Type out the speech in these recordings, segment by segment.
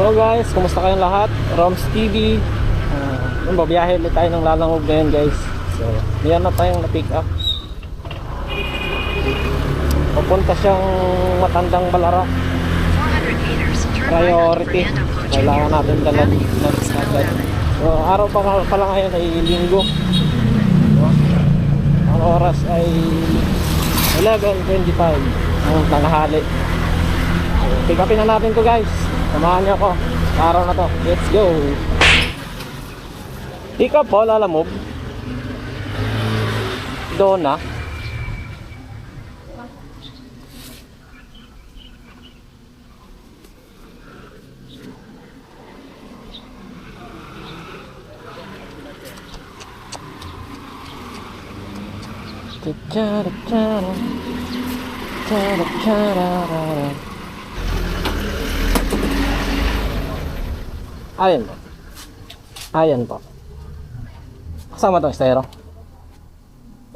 Hello guys, kumusta kayong lahat? Roms TV. Uh, yun, babiyahe ulit tayo ng lalangog ngayon guys. So, meron na tayong na-pick up. Papunta siyang matandang balara. 400 meters, turn right Priority. Kailangan natin dalan. So, araw pa pala ngayon ay linggo. So, ang oras ay 11.25 ang tanghali. So, pick upin na natin to guys. Samahan niyo ako. Araw na to. Let's go. Up po, lalamove. Doon na. Cha-cha-ra-cha-ra. Cha-ra-cha-ra-ra. Ayan po. Ayan po. Kasama itong estero.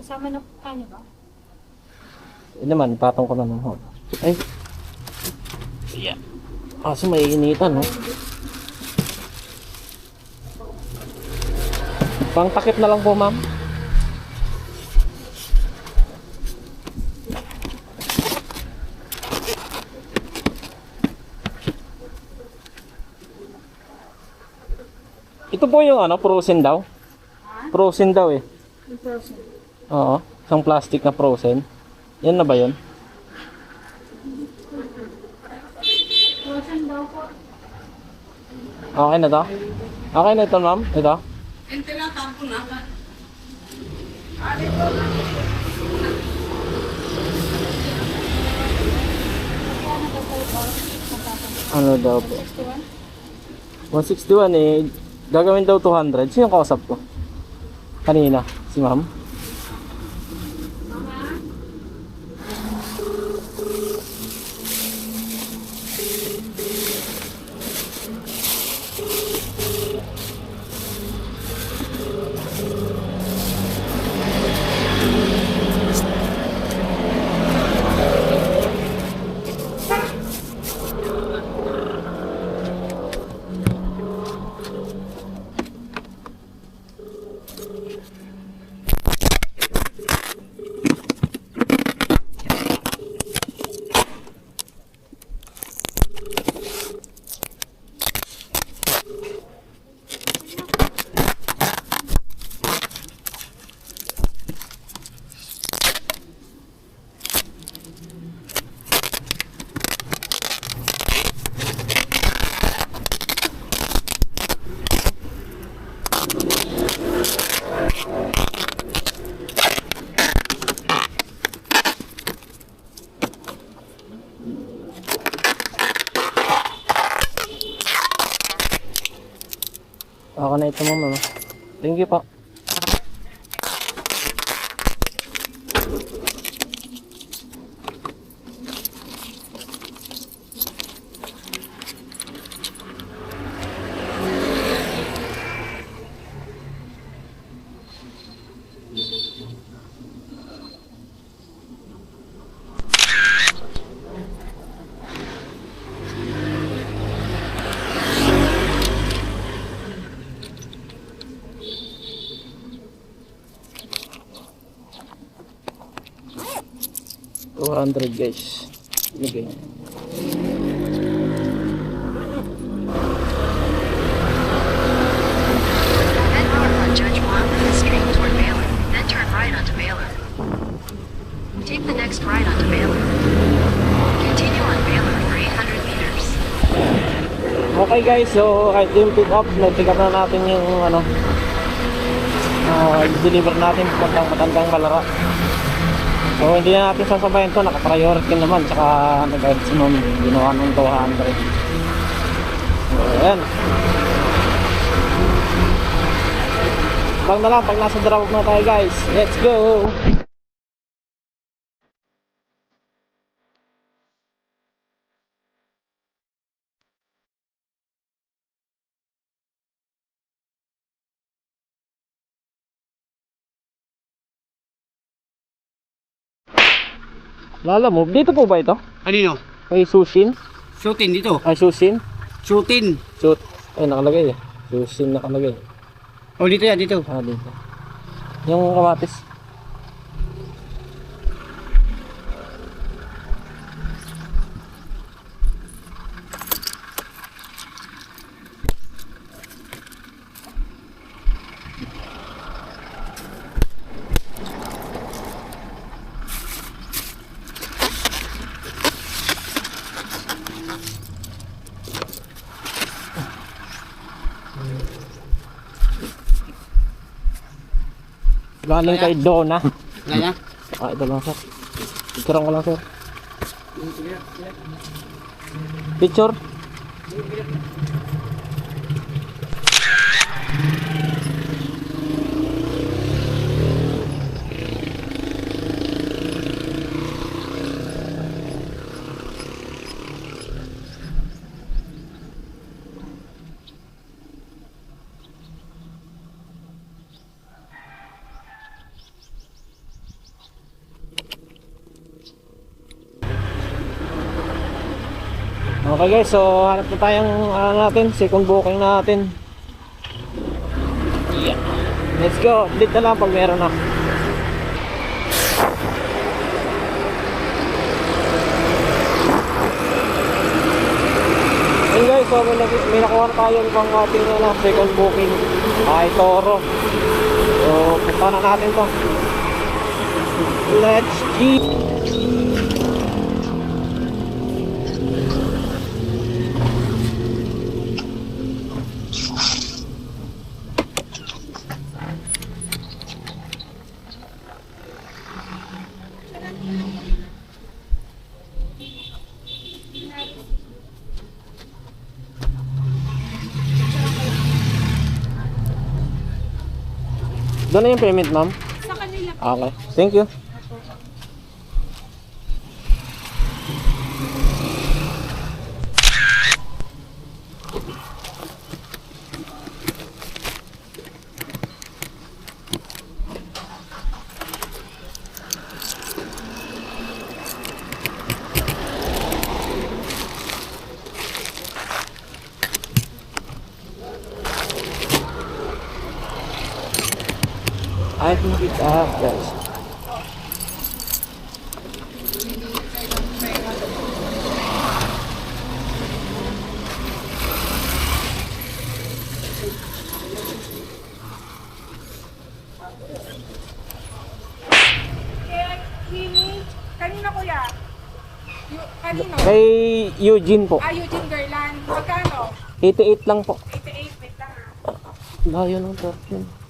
Kasama na paano ba? Yun naman, patong ko na ng hod. Ay. Yeah. Kaso may initan, no? Pang takip na lang po, ma'am. Ito po yung ano, frozen daw. Frozen daw eh. Yung frozen. Oo, isang plastic na frozen. Yan na ba yun? Frozen daw po. Okay na to? Okay na ito, ma'am? Ito? Kano daw po ito? Ano daw po? 61? 161 eh, gagawin daw 200. Sino kausap ko? Kanina, si ma'am. Ako na ito, ma'am. ano? Thank you po. 400 guys okay. Take the next right onto Baylor. Continue on Baylor for 800 meters. Okay guys, so kahit yung pick up, nag-pick up na natin yung ano, uh, deliver natin patang matandang malara. So hindi na natin sasabayin to, naka-priority naman nag-guide si ma'am, ginawa ng 200. So ayan. Pag na lang, pag nasa drop na tayo guys, let's go! Lala mo, dito po ba ito? Kanino? Kay Sushin? Shooting dito. Ay, Sushin? Shooting. Shoot. Ay, nakalagay eh. Susin nakalagay. Oh, dito yan, dito. Ah, dito. Yung kamatis. Galing kay Donna. Kaya? Ah, ito lang sir. Picture ko lang sir. Picture? Okay guys, so hanap na tayong ano natin, second booking natin. Yeah. Let's go. Update na lang pag meron na. Hey guys, so may, may nakuha na tayo pang ating ano, second booking. Ay, Toro. So, punta na natin to. Let's go. Doon na yung payment, ma'am? Sa kanila. Okay. Thank you. lighten it up, guys. Kanina kuya? Kanino? Kay Eugene po. Ah, Eugene Garland. Magkano? 88 lang po. 88, wait lang. Ah. Layo ng 13.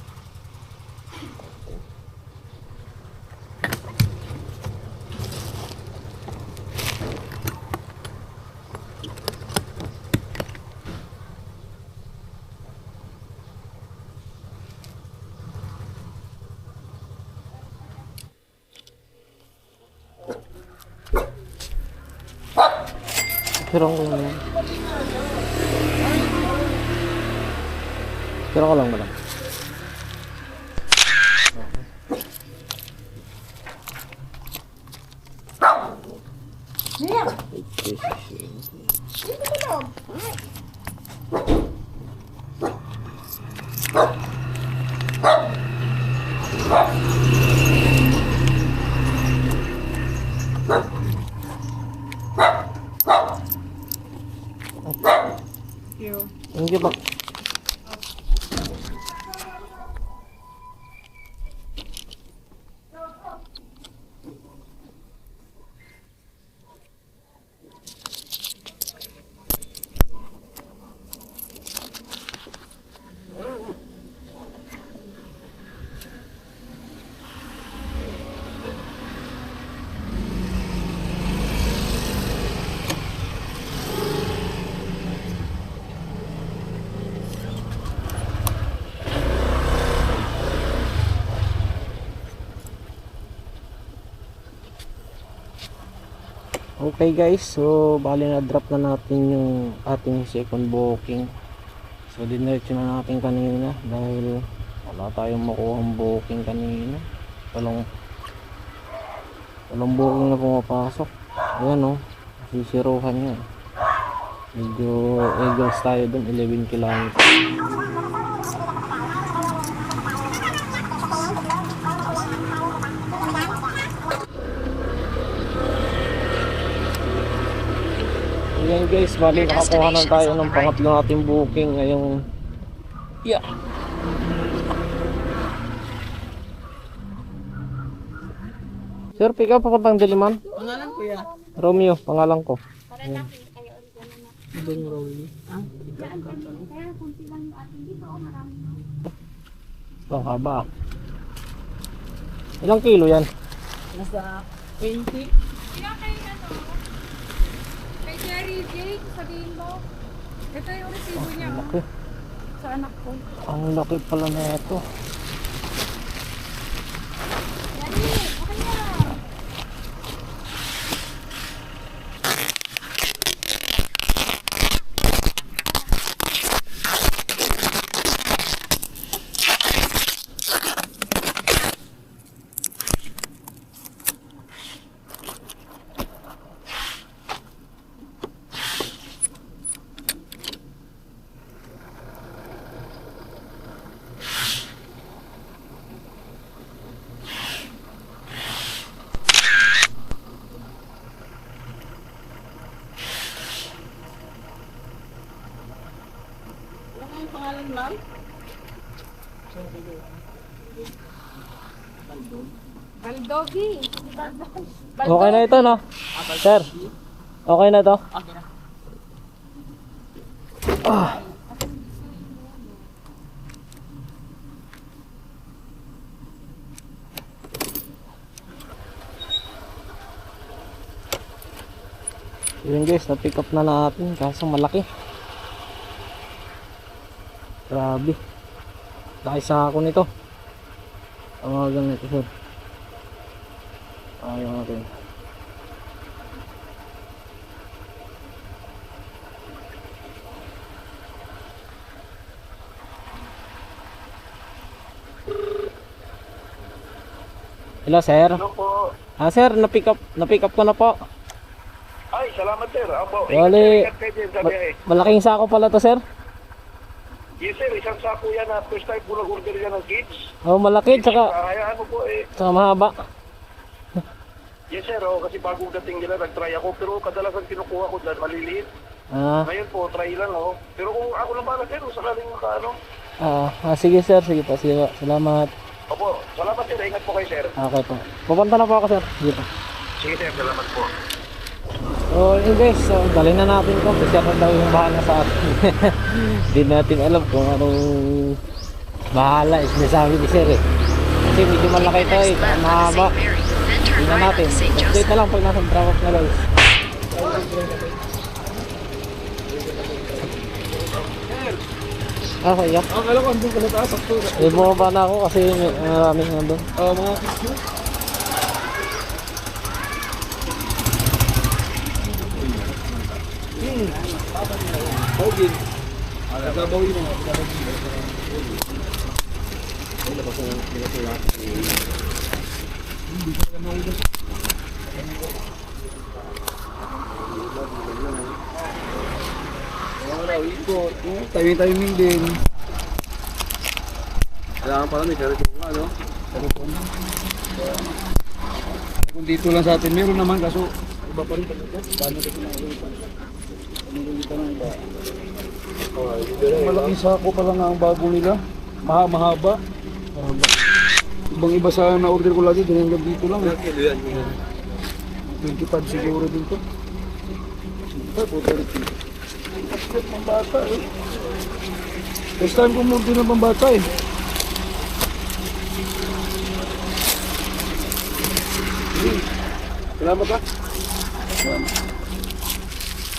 Piron ko lang. Piron ko lang, madam. Okay guys, so bali na drop na natin yung ating second booking. So dinerecho na natin kanina dahil wala tayong makuhang booking kanina. Walang walang booking na pumapasok. Ayan oh, sisiruhan niya. Medyo Eagles tayo dun, 11 kilometers. Ayan guys, bali nakakuha na tayo ng pangatlo nating booking ngayong Yeah. Sir, pick up ako pang Diliman. Pangalan ko ya. Romeo, pangalan ko. Dong Rolly. Ah, Ito, haba. Ilang kilo yan? nasa 20. Kaya kay Jerry Jake, sabihin mo, ito yung resibo niya. oh, Laki. Sa anak ko. Ang laki pala na ito. Ma'am? Baldogi. Okay na ito, no? Sir, okay na to? Na. Yun guys, na-pick up na natin kaso malaki. Grabe. Laki sa ako nito. Ang mga ganito sir. Ayaw natin. Hello sir. Hello po. Ah sir, na-pick up, na-pick up ko na po. Ay, salamat sir. Apo, biyahe. malaking sako pala to sir. Yes sir, isang sako yan na first time po nag-order yan ng kids. Oh, malaki tsaka hayaan mo po eh. tsaka mahaba. Yes sir, oh, kasi bagong dating nila nag-try ako. Pero kadalasan kinukuha ko dyan, maliliit. Ah, Ngayon po, try lang oh. Pero kung ako lang pala sir, sakaling makaano. ah, ah, sige sir, sige po, sige po. Salamat. Opo, salamat sir. Ingat po kayo sir. Okay po. Pupunta na po ako sir. Sige po. Sige sir, salamat po. So, yun guys, so, dali na natin to. Si sir na daw yung bahala sa atin. Hindi natin alam kung anong bahala. Eh, sinasabi ni sir eh. Kasi medyo malaki ito eh. Then turn Tingnan right natin. Update na lang pag nasa off na guys. Ah, kaya? Ah, kala ko andun ka sa taas. Eh, bumaba na ako kasi maraming nandun. Ah, mga kids nyo. Hogin. Nagabawi mo. Timing-timing din. Kailangan pala may sarili ko, ano? Kung dito lang sa atin, meron naman kaso iba pa rin. Paano ito pinakalitan? Malaking sako pala nga ang bago nila. Maha, mahaba. Mahaba. Ibang iba sa na-order ko lagi, dinanggang dito lang. eh. 25 siguro dito. Basket ng bata eh. First time ko murder ng pambata eh. Salamat ha.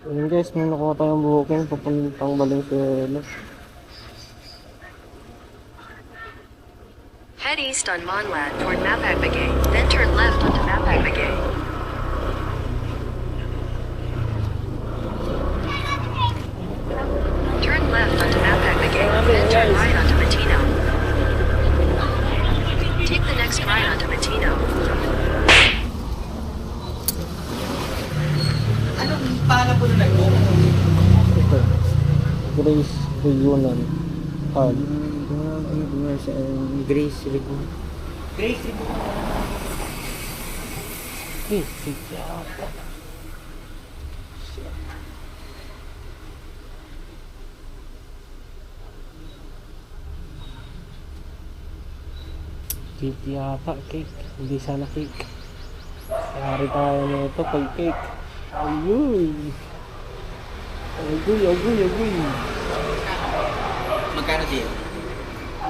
Guys, may nakuha tayong. Head east on Monlad toward Mapagpagay, then turn left. Regional Card. Grace Ribbon. Grace Ribbon. Eh, sige ata. Cake yata, cake. Hindi sana cake. Yari tayo na ito pag cake. Ayun. Agoy, agoy, agoy. Magkano din?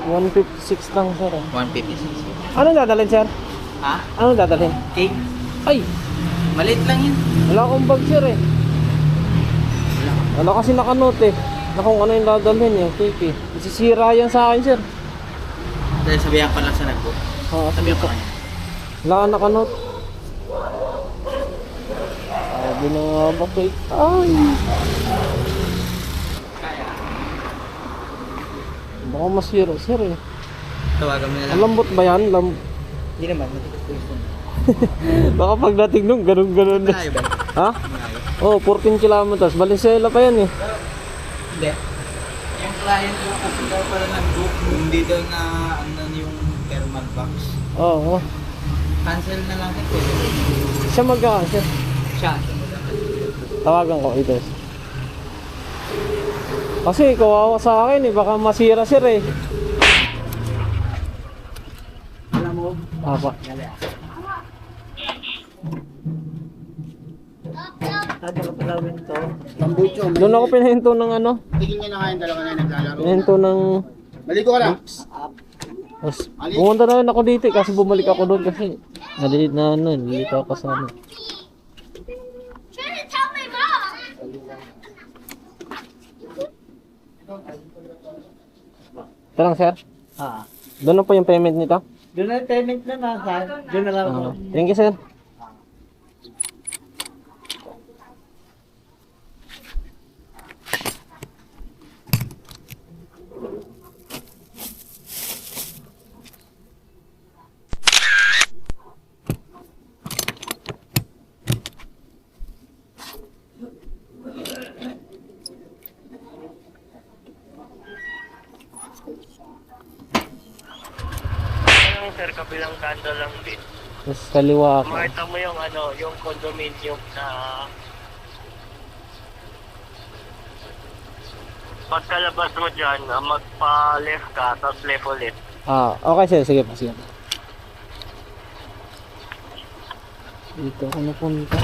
156 lang sir. ah. 156. Anong dadalhin sir? Ha? Anong dadalhin? Cake? Ay! Maliit lang yun. Wala akong bag sir eh. Wala kasi nakanote eh. Na kung ano yung dadalhin eh. Cake eh. Isisira yan sa akin sir. Dahil sabihan pa lang sa nag-book. Oo, Sabihan pa kanya. Wala ka nakanote. Sabi na nga ba cake? Ay! Baka masira sir eh. Tawagan mo na lang. Malambot ba yan? Lam Hindi naman. Matitis ko Baka pagdating nung ganun-ganun. Malayo ba? Ha? Malayo. Oh, 14 kilometers. Valenzuela pa yan eh. Hindi. Yung client ko kasi daw pala nag-book. Hindi daw na ano yung thermal box. Oo. Oh, Cancel na lang ito. Siya mag-answer. Siya. Tawagan ko, Ites. Kasi kawawa sa akin eh, baka masira sir eh. Alam mo? Apa. To. Tambucho. Doon ako pinahinto ng ano, Tigil niya na nga yung dalawa na naglalaro. pinahinto ng... Maligo ka lang. Tapos, pumunta na rin ako dito eh, kasi bumalik ako doon kasi nalilit na ano, nalilito ako sa ano. Ito lang sir, Ah. doon na po yung payment nito. Doon na payment na na. Doon na lang. Ah, thank you sir. Lang sir, kanda lang din. Tapos kaliwa ako. Makita mo yung ano, yung condominium na Pagkalabas mo dyan, ah, magpa-left ka, tapos left ulit. Ah, okay sir, sige po, sige po. Dito ako napunta.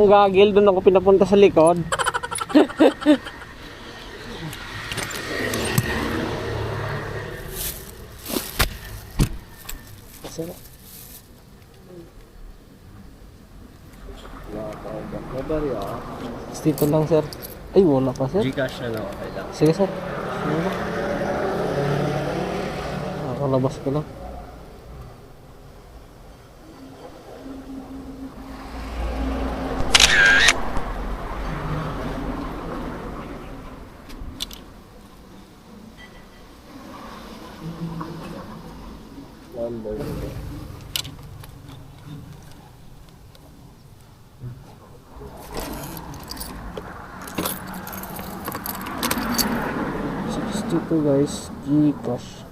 No, kung gagil, doon ako pinapunta sa likod. Masarap. Dito lang, sir. Ay, wala pa, sir. Gcash na lang. Sige, sir. Ba? Nakalabas ko lang. Dito guys, Gcash.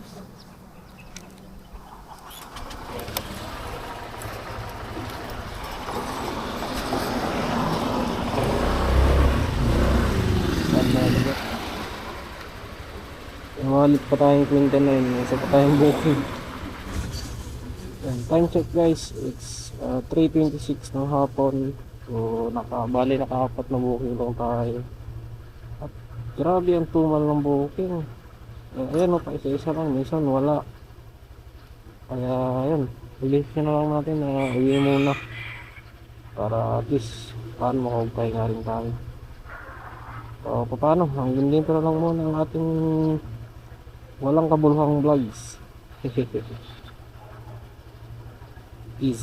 Malit pa tayong kwenta na yun. Isa pa tayong booking. Yan, time check guys. It's uh, 3.26 ng hapon. So, naka, bali nakaapat na booking lang tayo. At grabe ang tumal ng booking. Eh, ayan o, pa isa-isa lang. Minsan wala. Kaya, ayun. Nyo na lang natin na uwi muna. Para at least, paano makapagpahinga rin tayo. So, paano? Hanggang dito na lang muna ang ating walang kabuluhang vlogs. Peace